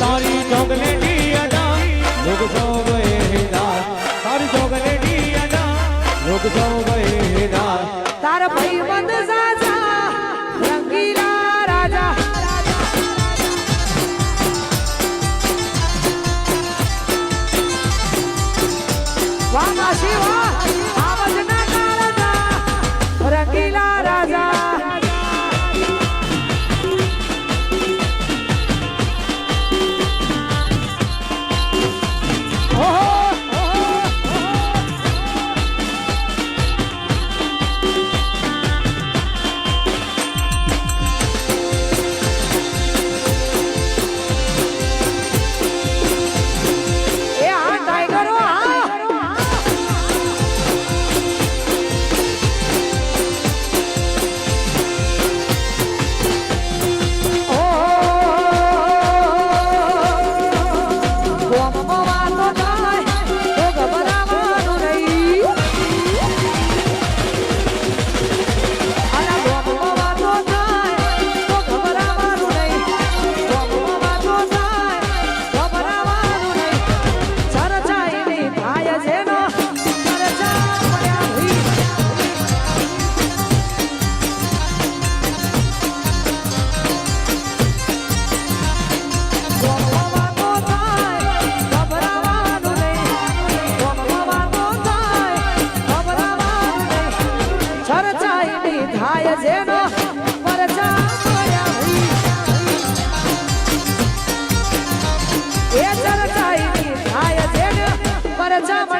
તારી ચોકલેટી અડા લોક સૌ ગયે દાર તારી ચોકલેટી અડા લોક સૌ ગયે દાર તારા আমার জামা